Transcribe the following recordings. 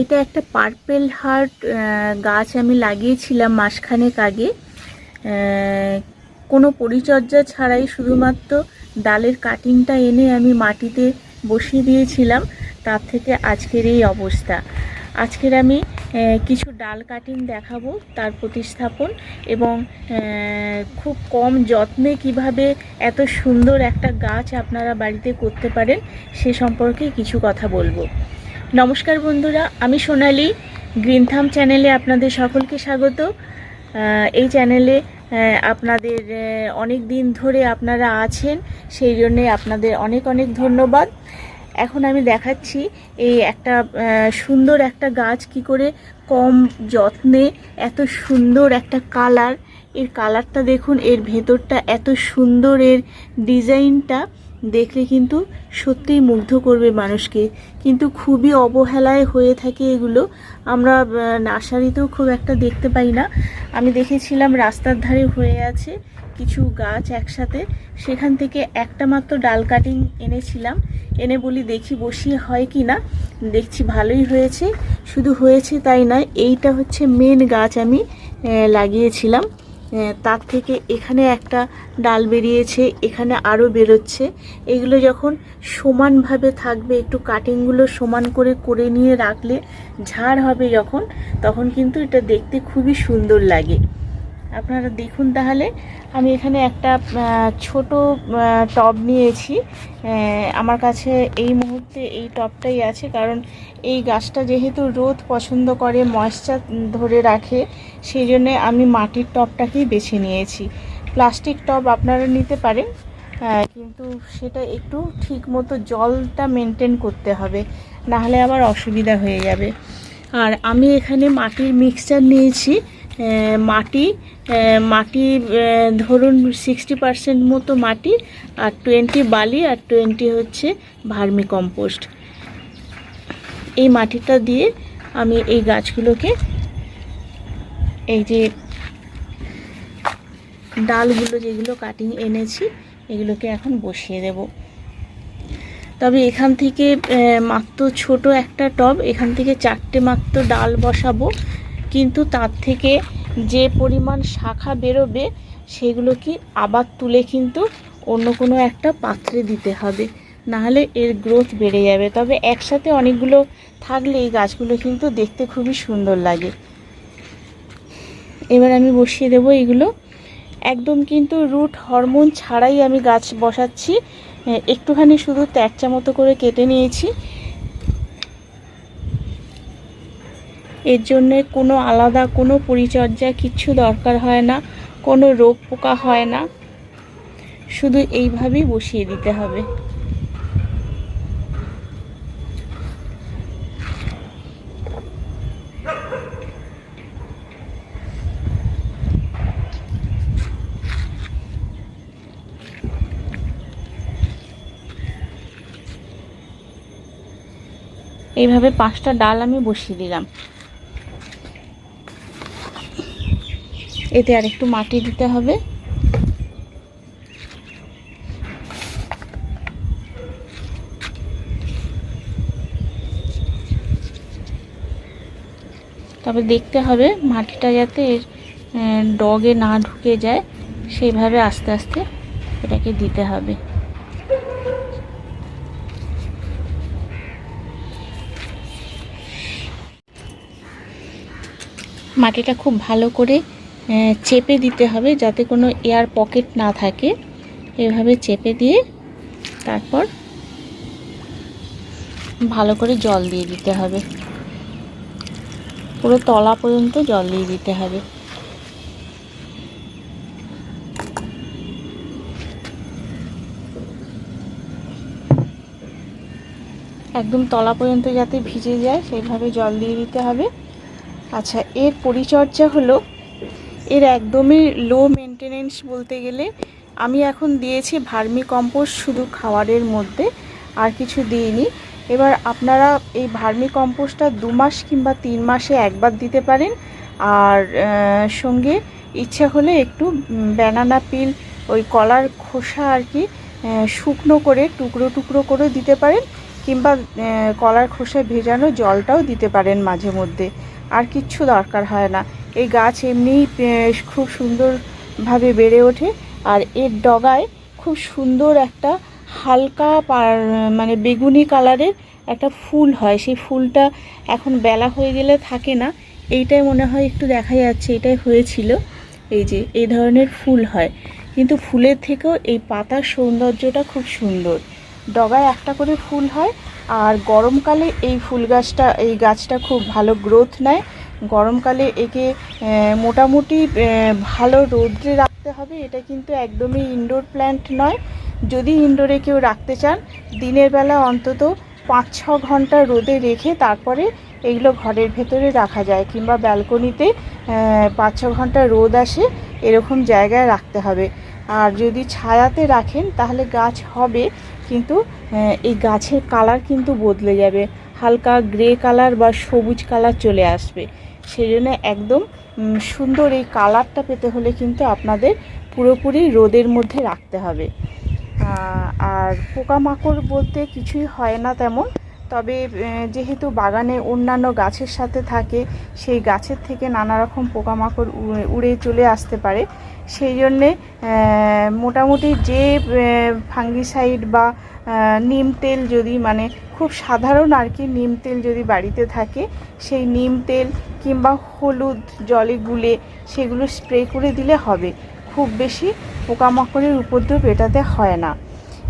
এটা একটা purple heart গাছ আমি লাগিয়েছিলাম মাসখানেক আগে। কোনো পরিচর্যা ছাড়াই শুধুমাত্র ডালের কাটিংটা এনে আমি মাটিতে বসিয়ে দিয়েছিলাম, তার থেকে আজকের এই অবস্থা। আজকের আমি কিছু ডাল কাটিং দেখাবো তার প্রতিস্থাপন এবং খুব কম যত্নে কীভাবে এত সুন্দর একটা গাছ আপনারা বাড়িতে করতে পারেন সে সম্পর্কে কিছু কথা বলব। নমস্কার বন্ধুরা, আমি সোনালি গ্রিন থাম চ্যানেলে আপনাদের সকলকে স্বাগত। এই চ্যানেলে আপনাদের অনেক দিন ধরে আপনারা আছেন, সেই জন্যে আপনাদের অনেক অনেক ধন্যবাদ। এখন আমি দেখাচ্ছি এই একটা সুন্দর একটা গাছ কি করে কম যত্নে এত সুন্দর একটা কালার। এর কালারটা দেখুন, এর ভেতরটা এত সুন্দর, এর ডিজাইনটা। দেখলে কিন্তু সত্যিই মুগ্ধ করবে মানুষকে। কিন্তু খুবই অবহেলায় হয়ে থাকে এগুলো। আমরা নার্সারিতেও খুব একটা দেখতে পাই না। আমি দেখেছিলাম রাস্তার ধারে হয়ে আছে কিছু গাছ একসাথে। সেখান থেকে একটা মাত্র ডাল কাটিং এনেছিলাম। এনে বলি, দেখি বসিয়ে হয় কি না? দেখছি ভালোই হয়েছে। শুধু হয়েছে তাই নয়, এইটা হচ্ছে মেন গাছ আমি লাগিয়েছিলাম। তার থেকে এখানে একটা ডাল বেরিয়েছে, এখানে আরও বেরোচ্ছে। এগুলো যখন সমানভাবে থাকবে, একটু কাটিংগুলো সমান করে করে নিয়ে রাখলে ঝাড় হবে যখন, তখন কিন্তু এটা দেখতে খুবই সুন্দর লাগে। আপনারা দেখুন তাহলে, আমি এখানে একটা ছোট টব নিয়েছি। আমার কাছে এই মুহূর্তে এই টবটাই আছে, কারণ এই গাছটা যেহেতু রোদ পছন্দ করে ময়েশ্চার ধরে রাখে, সেই জন্যে আমি মাটির টবটাকেই বেছে নিয়েছি। প্লাস্টিক টব আপনারা নিতে পারেন কিন্তু সেটা একটু ঠিক মতো জলটা মেনটেন করতে হবে, নাহলে আবার অসুবিধা হয়ে যাবে। আর আমি এখানে মাটির মিক্সচার নিয়েছি মাটি মাটি ধরুন সিক্সটি পার্সেন্ট মতো মাটি, আর টোয়েন্টি বালি, আর টোয়েন্টি হচ্ছে ভার্মি কম্পোস্ট এই মাটিটা দিয়ে আমি এই গাছগুলোকে এই যে ডালগুলো যেগুলো কাটিং এনেছি, এগুলোকে এখন বসিয়ে দেব। তবে এখান থেকে মাত্র ছোট একটা টব, এখান থেকে চারটে মাত্র ডাল বসাবো। কিন্তু তার থেকে যে পরিমাণ শাখা বেরোবে সেগুলো কি আবার তুলে কিন্তু অন্য কোনো একটা পাত্রে দিতে হবে। নাহলে এর গ্রোথ বেড়ে যাবে। তবে একসাথে অনেকগুলো থাকলে এই গাছগুলো কিন্তু দেখতে খুবই সুন্দর লাগে। এবার আমি বসিয়ে দেবো এগুলো। একদম কিন্তু রুট হরমোন ছাড়াই আমি গাছ বসাচ্ছি। একটুখানি শুধু ত্যাকচা মতো করে কেটে নিয়েছি। এর জন্যে কোনো আলাদা, কোনো পরিচর্যা কিচ্ছু দরকার হয় না। কোনো রোগ পোকা হয় না। শুধু এইভাবেই বসিয়ে দিতে হবে। এইভাবে পাঁচটা ডাল আমি বসিয়ে দিলাম। এতে আর একটু মাটি দিতে হবে। তবে দেখতে হবে মাটিটা যাতে ডগে না ঢুকে যায়, সেইভাবে আস্তে আস্তে এটাকে দিতে হবে। মাটিটা খুব ভালো করে চেপে দিতে হবে যাতে কোনো এয়ার পকেট না থাকে। এভাবে চেপে দিয়ে তারপর ভালো করে জল দিয়ে দিতে হবে। পুরো তলা পর্যন্ত জল দিয়ে দিতে হবে। একদম তলা পর্যন্ত যাতে ভিজে যায়, সেইভাবে জল দিয়ে দিতে হবে। আচ্ছা এর পরিচর্যা হলো, এর একদমই লো মেনটেনেন্স বলতে গেলে, আমি এখন দিয়েছি ভার্মি কম্পোস্ট শুধু খাবারের মধ্যে, আর কিছু দিইনি। এবার আপনারা এই ভার্মি কম্পোস্টটা দু মাস কিংবা তিন মাসে একবার দিতে পারেন, আর সঙ্গে ইচ্ছা হলে একটু ব্যানানা পিল ওই কলার খোসা আর কি শুকনো করে টুকরো টুকরো করে দিতে পারেন, কিংবা কলার খোসায় ভেজানো জলটাও দিতে পারেন মাঝে মধ্যে। আর কিচ্ছু দরকার হয় না। এই গাছ এমনিই খুব সুন্দরভাবে বেড়ে ওঠে আর এর ডগায় খুব সুন্দর একটা হালকা মানে বেগুনি কালারের একটা ফুল হয়। সেই ফুলটা এখন বেলা হয়ে গেলে থাকে না। এইটাই মনে হয় একটু দেখা যাচ্ছে, এটাই হয়েছিল। এই যে, এই ধরনের ফুল হয়। কিন্তু ফুলের থেকেও এই পাতার সৌন্দর্যটা খুব সুন্দর। ডগায় একটা করে ফুল হয় আর গরমকালে এই ফুল গাছটা, এই গাছটা খুব ভালো গ্রোথ নেয়। গরমকালে একে মোটামুটি ভালো রৌদ্রে রাখতে হবে, এটা কিন্তু একদমই ইনডোর প্ল্যান্ট নয়। যদি ইনডোরে কেউ রাখতে চান, দিনের বেলা অন্তত পাঁচ ছ ঘণ্টা রোদে রেখে তারপরে এগুলো ঘরের ভেতরে রাখা যায়, কিংবা ব্যালকনিতে পাঁচ ছ ঘণ্টা রোদ আসে, এরকম জায়গায় রাখতে হবে। আর যদি ছায়াতে রাখেন, তাহলে গাছ হবে। কিন্তু এই গাছের কালার কিন্তু বদলে যাবে। হালকা গ্রে কালার বা সবুজ কালার চলে আসবে। সেই জন্য একদম সুন্দর এই কালারটা পেতে হলে কিন্তু আপনাদের পুরোপুরি রোদের মধ্যে রাখতে হবে। আর পোকামাকড় বলতে কিছুই হয় না তেমন। তবে যেহেতু বাগানে অন্যান্য গাছের সাথে থাকে, সেই গাছের থেকে নানা রকম পোকামাকড় উড়ে- চলে আসতে পারে। সেই জন্যে মোটামুটি যে ফাঙ্গিসাইড বা নিম তেল যদি মানে খুব সাধারণ আর কি নিম তেল যদি বাড়িতে থাকে, সেই নিম তেল কিংবা হলুদ জলে গুলে সেগুলো স্প্রে করে দিলে হবে। খুব বেশি পোকামাকড়ের উপদ্রব এটাতে হয় না।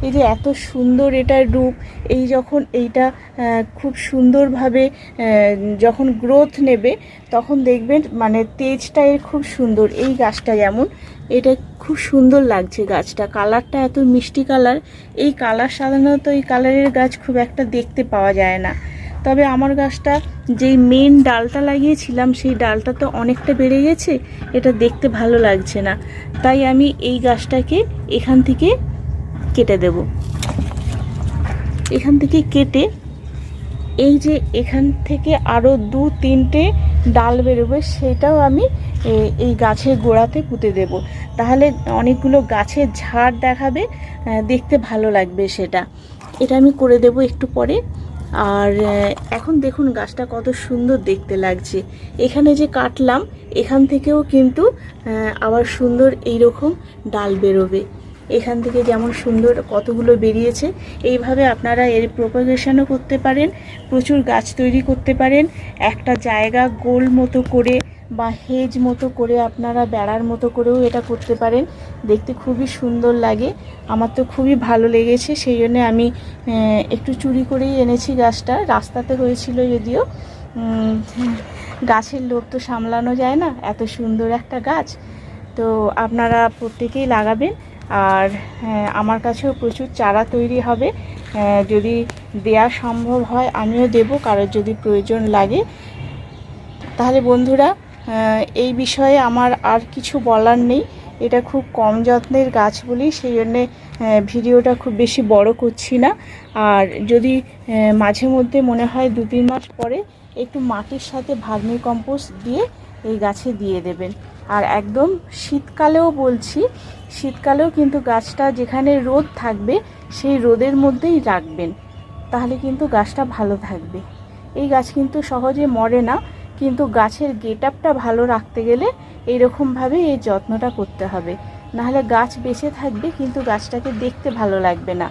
এই যে এত সুন্দর এটার রূপ, এই যখন এইটা খুব সুন্দরভাবে যখন গ্রোথ নেবে, তখন দেখবেন মানে তেজটা এর খুব সুন্দর। এই গাছটা যেমন, এটা খুব সুন্দর লাগছে গাছটা। কালারটা এত মিষ্টি কালার, এই কালার সাধারণত এই কালারের গাছ খুব একটা দেখতে পাওয়া যায় না। তবে আমার গাছটা, যেই মেন ডালটা লাগিয়েছিলাম, সেই ডালটা তো অনেকটা বেড়ে গেছে, এটা দেখতে ভালো লাগছে না। তাই আমি এই গাছটাকে এখান থেকে কেটে দেব। এখান থেকে কেটে এই যে এখান থেকে আরও দু তিনটে ডাল বেরোবে, সেটাও আমি এই গাছের গোড়াতে পুঁতে দেব। তাহলে অনেকগুলো গাছের ঝাড় দেখাবে দেখতে ভালো লাগবে সেটা। এটা আমি করে দেব একটু পরে। আর এখন দেখুন গাছটা কত সুন্দর দেখতে লাগছে। এখানে যে কাটলাম, এখান থেকেও কিন্তু আবার সুন্দর এইরকম ডাল বেরোবে। এখান থেকে যেমন সুন্দর কতগুলো বেরিয়েছে, এইভাবে আপনারা এর প্রোপাগেশনও করতে পারেন, প্রচুর গাছ তৈরি করতে পারেন, একটা জায়গা গোল মতো করে বা হেজ মতো করে আপনারা বেড়ার মতো করেও এটা করতে পারেন, দেখতে খুবই সুন্দর লাগে, আমার তো খুবই ভালো লেগেছে, সেই জন্যে আমি একটু চুরি করেই এনেছি গাছটা, রাস্তাতে হয়েছিল যদিও গাছের লোভ তো সামলানো যায় না, এত সুন্দর একটা গাছ, তো আপনারা প্রত্যেকেই লাগাবেন আর আমার কাছেও প্রচুর চারা তৈরি হবে। যদি দেয়া সম্ভব হয় আমিও দেব, কারোর যদি প্রয়োজন লাগে। তাহলে বন্ধুরা এই বিষয়ে আমার আর কিছু বলার নেই। এটা খুব কম যত্নের গাছ বলি, সেই জন্যে ভিডিওটা খুব বেশি বড় করছি না। আর যদি মাঝে মধ্যে মনে হয় দু তিন মাস পরে একটু মাটির সাথে ভার্মি কম্পোস্ট দিয়ে এই গাছে দিয়ে দেবেন। আর একদম শীতকালেও বলছি শীতকালেও কিন্তু গাছটা যেখানে রোদ থাকবে, সেই রোদের মধ্যেই রাখবেন। তাহলে কিন্তু গাছটা ভালো থাকবে। এই গাছ কিন্তু সহজে মরে না, কিন্তু গাছের গেট আপটা ভালো রাখতে গেলে এইরকমভাবে এই যত্নটা করতে হবে। নাহলে গাছ বেঁচে থাকবে, কিন্তু গাছটাকে দেখতে ভালো লাগবে না।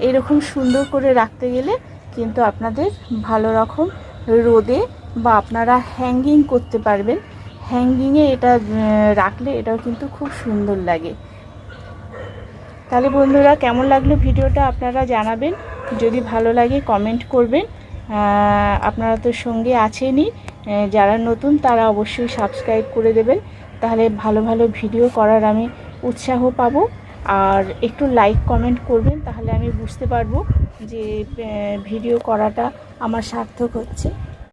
এরকম সুন্দর করে রাখতে গেলে কিন্তু আপনাদের ভালো রকম রোদে বা আপনারা হ্যাঙ্গিং করতে পারবেন। হ্যাঙ্গিংয়ে এটা রাখলে এটাও কিন্তু খুব সুন্দর লাগে। তাহলে বন্ধুরা, কেমন লাগল ভিডিওটা আপনারা জানাবেন। যদি ভালো লাগে কমেন্ট করবেন। আপনারা তো সঙ্গে আছেনই। যারা নতুন, তারা অবশ্যই সাবস্ক্রাইব করে দেবেন। তাহলে ভালো ভালো ভিডিও করার আমি উৎসাহ পাবো। আর একটু লাইক কমেন্ট করবেন, তাহলে আমি বুঝতে পারব যে ভিডিও করাটা আমার সার্থক হচ্ছে।